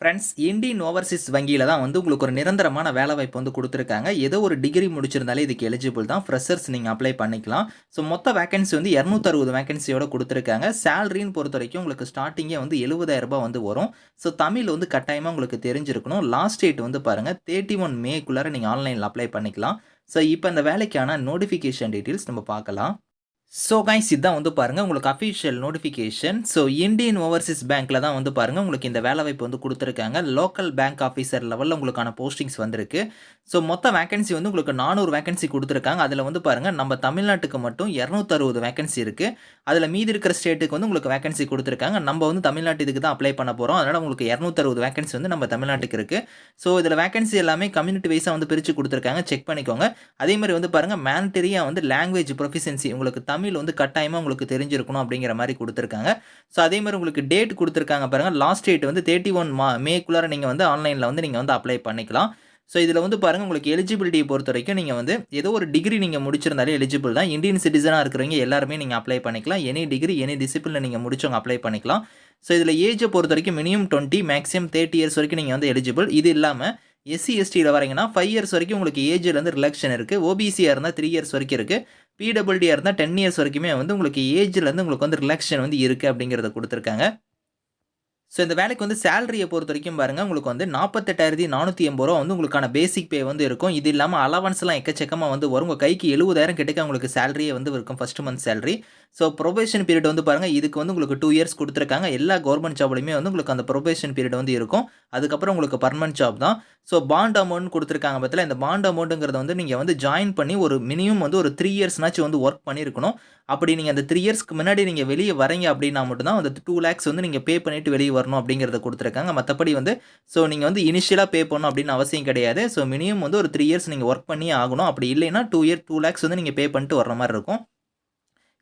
Friends Indian Overseas வங்கியில் தான் வந்து உங்களுக்கு ஒரு நிரந்தரமான வேலை வாய்ப்பு வந்து கொடுத்துருக்காங்க. ஏதோ ஒரு டிகிரி முடிச்சிருந்தாலே இதுக்கு எலிஜிபிள் தான். ஃப்ரெஷர்ஸ் நீங்கள் அப்ளை பண்ணிக்கலாம். ஸோ மொத்த வேகன்சி வந்து இரநூத்தறுபது வேகன்சியோட கொடுத்துருக்காங்க. சேலரின்னு பொறுத்த வரைக்கும் உங்களுக்கு ஸ்டார்டிங்கே வந்து 70000 ரூபாய் வந்து வரும். ஸோ தமிழ் வந்து கட்டாயமாக உங்களுக்கு தெரிஞ்சிருக்கணும். லாஸ்ட் டேட் வந்து பாருங்கள் தேர்ட்டி ஒன் மேக்குள்ளார நீங்கள் ஆன்லைனில் அப்ளை பண்ணிக்கலாம். ஸோ இப்போ இந்த வேலைக்கான நோட்டிஃபிகேஷன் டீட்டெயில்ஸ் நம்ம பார்க்கலாம். ஸோ கைஸ் இதான் வந்து பாருங்கள் உங்களுக்கு official notification so Indian overseas பேங்க்கில் தான் வந்து பாருங்கள் உங்களுக்கு இந்த வேலை வாய்ப்பு வந்து கொடுத்துருக்காங்க. லோக்கல் பேங்க் ஆஃபீஸர் லெவலில் உங்களுக்கான போஸ்டிங்ஸ் வந்திருக்கு. ஸோ மொத்த வேகன்சி வந்து உங்களுக்கு நானூறு வேகன்சி கொடுத்துருக்காங்க. அதில் வந்து பாருங்கள் நம்ம தமிழ்நாட்டுக்கு மட்டும் இரநூத்தறுபது வேகன்சி இருக்குது அதில் மீதி இருக்கிற ஸ்டேட்டுக்கு வந்து உங்களுக்கு வேகன்சி கொடுத்துருக்காங்க. நம்ம வந்து தமிழ்நாட்டு இதுக்கு தான் அப்ளை பண்ண போகிறோம் அதனால் உங்களுக்கு இரநூத்தறுபது வேகன்சி வந்து நம்ம தமிழ்நாட்டுக்கு இருக்குது ஸோ இதில் வேகன்சி எல்லாமே கம்யூனிட்டி வைஸாக வந்து பிரித்து கொடுத்துருக்காங்க. செக் பண்ணிக்கோங்க. அதே மாதிரி வந்து பாருங்கள் மேண்டரியாக வந்து லாங்குவேஜ் ப்ரொஃபிஷியன்சி உங்களுக்கு தமிழ் தமிழ் வந்து கட்டாயமாக உங்களுக்கு தெரிஞ்சிருக்கணும் அப்படிங்கிற மாதிரி கொடுத்துருக்காங்க. ஸோ அதே மாதிரி உங்களுக்கு டேட் கொடுத்துருக்காங்க பாருங்கள் லாஸ்ட் டேட் வந்து தேர்ட்டி ஒன் மா மேக்குள்ளார நீங்கள் வந்து ஆன்லைனில் வந்து நீங்கள் வந்து அப்ளை பண்ணிக்கலாம். ஸோ இதில் வந்து பாருங்கள் உங்களுக்கு எலிஜிபிலிட்டியை பொறுத்த வரைக்கும் நீங்கள் வந்து ஏதோ ஒரு டிகிரி நீங்கள் முடிச்சிருந்தாலே எலிஜிபிள் தான். இந்தியன் சிட்டிசனாக இருக்கிறவங்க எல்லாருமே நீங்கள் அப்ளை பண்ணிக்கலாம். எனி டிகிரி எனி டிசிப்ளினில் நீங்கள் முடிச்சவங்க அப்ளை பண்ணிக்கலாம். ஸோ இதில் ஏஜை பொறுத்த வரைக்கும் minimum twenty maximum thirty years வரைக்கும் நீங்கள் வந்து எலிஜிபிள் இது இல்லாமல் எஸ்சி எஸ்டியில் வரீங்கன்னா ஃபைவ் இயர்ஸ் வரைக்கும் உங்களுக்கு ஏஜில் வந்து ரிலாக்ஷன் இருக்குது ஓபிசியாக இருந்தால் த்ரீ இயர்ஸ் வரைக்கும் இருக்குது பிடபிள்டியாக இருந்தால் டென் இயர்ஸ் வரைக்குமே வந்து உங்களுக்கு ஏஜ்லேருந்து உங்களுக்கு வந்து ரிலாக்ஷன் வந்து இருக்குது அப்படிங்கிறத கொடுத்துருக்காங்க. ஸோ இந்த வேலைக்கு வந்து சேலரியை பொறுத்த வரைக்கும் பாருங்கள் உங்களுக்கு வந்து நாற்பத்தெட்டாயிரத்தி நானூற்றி எண்பது ரூபா வந்து உங்களுக்கான பேசிக் பே வந்து இருக்கும். இது இல்லாமல் அலவன்ஸ்லாம் எக்கச்சக்கமாக வந்து வரும். உங்கள் கைக்கு எழுபதாயிரம் கிட்டக்க உங்களுக்கு சேலரியே வந்து இருக்கும் first month salary so probation period வந்து பாருங்கள் இதுக்கு வந்து உங்களுக்கு டூ இயர்ஸ் கொடுத்துருக்காங்க. எல்லா கவர்மெண்ட் ஜாப்லையுமே வந்து உங்களுக்கு அந்த ப்ரொபேஷன் பீரியட் வந்து இருக்கும். அதுக்கப்புறம் உங்களுக்கு பர்மனன்ட் ஜாப் தான். ஸோ பாண்ட் அமௌண்ட் கொடுத்துருக்காங்க பற்றில இந்த பாண்ட் அமௌண்ட்டுங்கிறத வந்து நீங்கள் வந்து ஜாயின் பண்ணி ஒரு மினிமம் வந்து ஒரு த்ரீ இயர்ஸ்னாச்சும் வந்து ஒர்க் பண்ணியிருக்கணும். அப்படி நீங்கள் அந்த த்ரீ இயர்ஸ்க்கு முன்னாடி நீங்கள் வெளியே வரீங்க அப்படின்னா மட்டும்தான் அந்த டூ லேக்ஸ் வந்து நீங்கள் பே பண்ணிவிட்டு வெளியே வரணும் அப்படிங்கிறத கொடுத்துருக்காங்க. மற்றபடி வந்து ஸோ நீங்கள் வந்து இனிஷியலாக பே பண்ணணும் அப்படின்னு அவசியம் கிடையாது. ஸோ மினிமம் வந்து ஒரு த்ரீ இயர்ஸ் நீங்கள் ஒர்க் பண்ணி ஆகணும். அப்படி இல்லைன்னா டூ இயர் டூ லேக்ஸ் வந்து நீங்கள் பே பண்ணிட்டு வர மாதிரி இருக்கும்.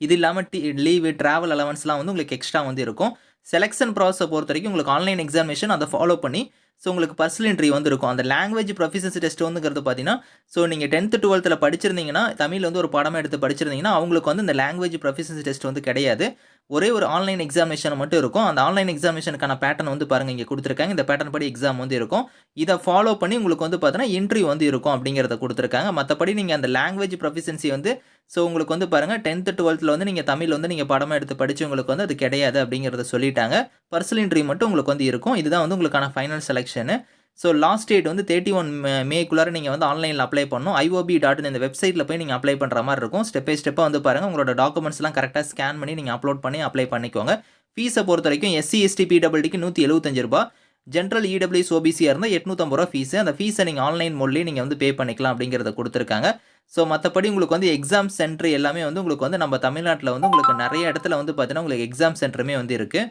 இது இல்லாமல் டி லீவு ட்ராவல் அலவன்ஸ்லாம் வந்து உங்களுக்கு எக்ஸ்ட்ரா வந்து இருக்கும். செலெக்ஷன் ப்ராசஸை பொறுத்த வரைக்கும் உங்களுக்கு ஆன்லைன் எக்ஸாமினேஷன் அதை ஃபாலோ பண்ணி ஸோ உங்களுக்கு பர்சனல் இன்ட்ரி வந்து இருக்கும் அந்த லாங்குவேஜ் ப்ரொஃபிஷன்சி டெஸ்ட் வந்துங்கிறது பார்த்தீங்கன்னா ஸோ நீங்கள் டென்த்து டுவெல்த்தில் படிச்சிருந்தீங்கன்னா தமிழ் வந்து ஒரு படமாக எடுத்து படிச்சிருந்தீங்கன்னா அவங்களுக்கு வந்து இந்த லாங்குவேஜ் ப்ரொஃபிஷன்சி டெஸ்ட் வந்து கிடையாது. ஒரே ஒரு ஆன்லைன் எக்ஸாமினேஷன் மட்டும் இருக்கும். அந்த ஆன்லைன் எக்ஸாமினேஷனுக்கான பேட்டர்ன் வந்து பாருங்கள் இங்கே கொடுத்துருக்காங்க. இந்த பேட்டர்ன் படி எக்ஸாம் வந்து இருக்கும். இதை ஃபாலோ பண்ணி உங்களுக்கு வந்து பார்த்தீங்கன்னா இன்ட்ரி வந்து இருக்கும் அப்படிங்கிறத கொடுத்துருக்காங்க. மற்றபடி நீங்கள் அந்த லாங்குவேஜ் ப்ரொஃபிஷன்சி வந்து ஸோ உங்களுக்கு வந்து பாருங்கள் டென்த்து டுவெல்த்தில் வந்து நீங்கள் தமிழ் வந்து நீங்கள் படமாக எடுத்து படிச்சவங்களுக்கு வந்து அது கிடையாது அப்படிங்கிறத சொல்லிட்டாங்க. பர்சனல் இன்ட்ரி மட்டும் உங்களுக்கு வந்து இருக்கும். இதுதான் வந்து உங்களுக்கான final selection so last date வந்து தேர்ட்டி ஒன் மேக்குள்ளார நீங்கள் வந்து ஆன்லைனில் அப்ளை பண்ணணும். ஐஓபி டாட் இந்த வெப்சைட்டில் போய் நீங்கள் அப்ளை பண்ணுற மாதிரி இருக்கும். ஸ்டெப் பை ஸ்டெப்பாக வந்து பாருங்கள் உங்களோட டாக்குமெண்ட்ஸ்லாம் கரெக்டாக ஸ்கேன் பண்ணி நீங்கள் அப்லோட் பண்ணி அப்ளை பண்ணிக்கோங்க. ஃபீஸை பொறுத்த வரைக்கும் எஸ்சி எஸ்டி பிடபிள்டிக்கு நூற்றி எழுபத்தஞ்சு ரூபா ஜென்ரல் இடபிள்யூஸ் ஓபிசியாக இருந்தால் எட்நூற்றம்பது ரூபா ஃபீஸு அந்த ஃபீஸை நீங்கள் ஆன்லைன் மோட்லேயே நீங்கள் வந்து பே பண்ணிக்கலாம் அப்படிங்கிறத கொடுத்துருக்காங்க. ஸோ மற்றபடி உங்களுக்கு வந்து எக்ஸாம் சென்டர் எல்லாமே வந்து உங்களுக்கு வந்து நம்ம தமிழ்நாட்டில் வந்து உங்களுக்கு நிறைய இடத்துல வந்து பார்த்தீங்கன்னா உங்களுக்கு எக்ஸாம் சென்டருமே வந்து இருக்குது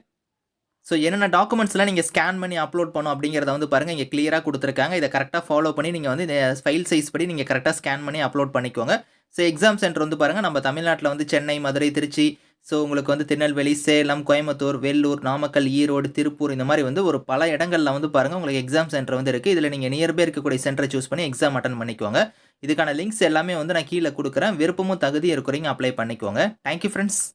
ஸோ என்னென்ன டாக்குமெண்ட்ஸ்லாம் நீங்கள் ஸ்கேன் பண்ணி அப்லோட் பண்ணும் அப்படிங்கிறத வந்து பாருங்கள் இங்கே கிளியராக கொடுத்துருக்காங்க. இதை கரெக்டாக ஃபாலோ பண்ணி நீங்கள் வந்து இந்த ஃபைல் சைஸ் படி நீங்கள் கரெக்டாக ஸ்கேன் பண்ணி அப்லோட் பண்ணிக்கோங்க. ஸோ எக்ஸாம் சென்டர் வந்து பாருங்கள் நம்ம தமிழ்நாட்டில் வந்து சென்னை மதுரை திருச்சி ஸோ உங்களுக்கு வந்து திருநெல்வேலி சேலம் கோயம்புத்தூர் வெள்ளூர் நாமக்கல் ஈரோடு திருப்பூர் இந்த மாதிரி வந்து ஒரு பல இடங்களில் வந்து பாருங்கள் உங்களுக்கு எக்ஸாம் சென்டர் வந்து இருக்குது இதில் நீங்கள் நியர்பை இருக்கக்கூடிய சென்டரை சூஸ் பண்ணி எக்ஸாம் அட்டன் பண்ணிக்கோங்க. இதுக்கான லிங்க்ஸ் எல்லாமே வந்து நான் கீழே கொடுக்குறேன். விருப்பமும் தகுதி இருக்கிறீங்க அப்ளை பண்ணிக்கோங்க. Thank you friends